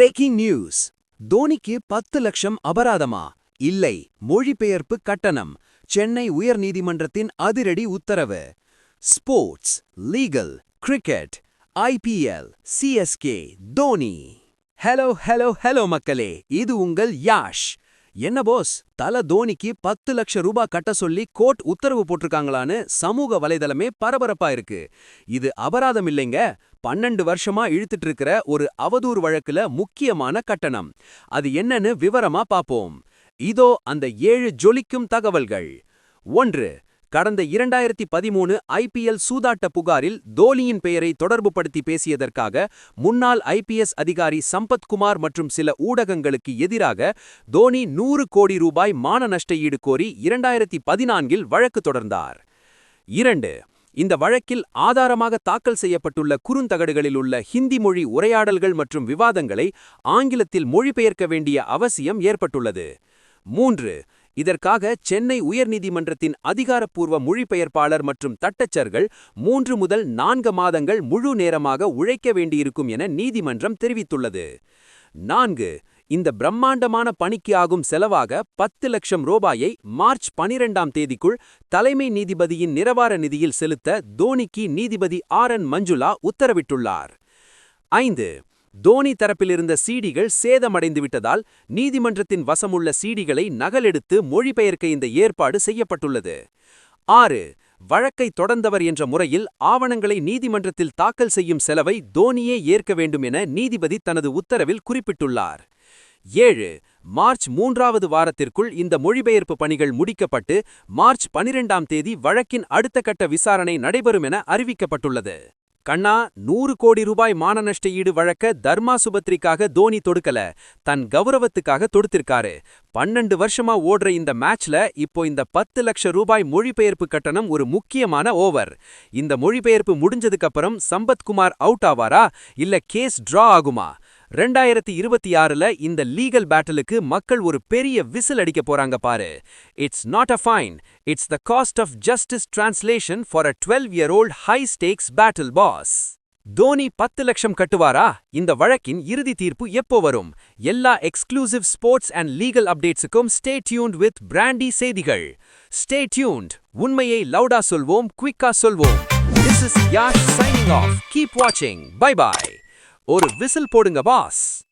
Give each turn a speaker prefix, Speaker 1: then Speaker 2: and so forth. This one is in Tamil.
Speaker 1: பிரேக்கிங் நியூஸ் தோனிக்கு பத்து லட்சம் அபராதமா? இல்லை. மொழிபெயர்ப்பு கட்டணம். சென்னை உயர்நீதிமன்றத்தின் அதிரடி உத்தரவு. Sports legal cricket IPL CSK Dhoni. Hello hello hello மக்களே. இது உங்கள் யாஷ். என்ன போஸ் தல தோனிக்கு பத்து லட்சம் ரூபாய் கட்ட சொல்லி கோர்ட் உத்தரவு போட்டிருக்காங்களான்னு சமூக வலைதளமே பரபரப்பா இருக்கு. இது அபராதம் இல்லைங்க. பன்னெண்டு வருஷமா இழுத்துட்டு இருக்கிற ஒரு அவதூறு வழக்குல முக்கியமான கட்டணம். அது என்னன்னு விவரமா பாப்போம். இதோ அந்த ஏழு ஜொலிக்கும் தகவல்கள். ஒன்று கடந்த இரண்டாயிரத்தி பதிமூணு ஐபிஎல் சூதாட்ட புகாரில் தோனியின் பெயரை தொடர்புபடுத்தி பேசியதற்காக முன்னாள் ஐபிஎஸ் அதிகாரி சம்பத்குமார் மற்றும் சில ஊடகங்களுக்கு எதிராக தோனி நூறு கோடி ரூபாய் மான நஷ்ட ஈடு கோரி இரண்டாயிரத்தி பதினான்கில் வழக்கு தொடர்ந்தார். இரண்டு இந்த வழக்கில் ஆதாரமாக தாக்கல் செய்யப்பட்டுள்ள குறுந்தகடுகளில் உள்ள ஹிந்தி மொழி உரையாடல்கள் மற்றும் விவாதங்களை ஆங்கிலத்தில் மொழிபெயர்க்க வேண்டிய அவசியம் ஏற்பட்டுள்ளது. மூன்று இதற்காக சென்னை உயர்நீதிமன்றத்தின் அதிகாரப்பூர்வ மொழிபெயர்ப்பாளர் மற்றும் தட்டச்சர்கள் மூன்று முதல் நான்கு மாதங்கள் முழு நேரமாக உழைக்க வேண்டியிருக்கும் என நீதிமன்றம் தெரிவித்துள்ளது. நான்கு இந்த பிரம்மாண்டமான பணிக்கு ஆகும் செலவாக பத்து லட்சம் ரூபாயை மார்ச் பனிரெண்டாம் தேதிக்குள் தலைமை நீதிபதியின் நிரவார நிதியில் செலுத்த தோனிக்கு நீதிபதி ஆர் என் மஞ்சுளா உத்தரவிட்டுள்ளார். ஐந்து. தோனி தரப்பிலிருந்த சீடிகள் சேதமடைந்துவிட்டதால் நீதிமன்றத்தின் வசமுள்ள சீடிகளை நகலெடுத்து மொழிபெயர்க்க இந்த ஏற்பாடு செய்யப்பட்டுள்ளது. ஆறு. வழக்கை தொடர்ந்தவர் என்ற முறையில் ஆவணங்களை நீதிமன்றத்தில் தாக்கல் செய்யும் செலவை தோனியே ஏற்க வேண்டும் என நீதிபதி தனது உத்தரவில் குறிப்பிட்டுள்ளார். ஏழு மார்ச் மூன்றாவது வாரத்திற்குள் இந்த மொழிபெயர்ப்பு பணிகள் முடிக்கப்பட்டு மார்ச் பனிரெண்டாம் தேதி வழக்கின் அடுத்த கட்ட விசாரணை நடைபெறும் என அறிவிக்கப்பட்டுள்ளது. கண்ணா நூறு கோடி ரூபாய் மானநஷ்ட ஈடு வழக்க தர்மா சுபத்ரிக்காக தோனி தொடுக்கல தன் கௌரவத்துக்காக தொடுத்திருக்காரு. பன்னெண்டு வருஷமா ஓடுற இந்த மேட்ச்ல இப்போ இந்த பத்து லட்ச ரூபாய் மொழிபெயர்ப்பு கட்டணம் ஒரு முக்கியமான ஓவர். இந்த மொழிபெயர்ப்பு முடிஞ்சதுக்கப்புறம் சம்பத்குமார் அவுட் ஆவாரா இல்ல கேஸ் டிரா ஆகுமா? ரெண்டாயிரத்தி இருபத்தி ஆறுல இந்த லீகல் பேட்டலுக்கு மக்கள் ஒரு பெரிய விசில் அடிக்க போறாங்க பாரு. It's not a fine it's the cost of justice translation for a twelve year old high stakes battle boss Dhoni பத்து லட்சம் கட்டுவாரா? இந்த வழக்கின் இறுதி தீர்ப்பு எப்போ வரும்? எல்லா எக்ஸ்க்ளூசிவ் ஸ்போர்ட்ஸ் அண்ட் லீகல் அப்டேட்ஸுக்கும் ஸ்டே டியூன்ட் வித் பிராண்டி செய்திகள். ஸ்டே டியூன்ட் உண்மையை லவுடா சொல்வோம் குவிக்கா சொல்வோம். This is Yash signing off keep வாட்சிங் பை bye. ஒரு விசில் போடுங்க பாஸ்.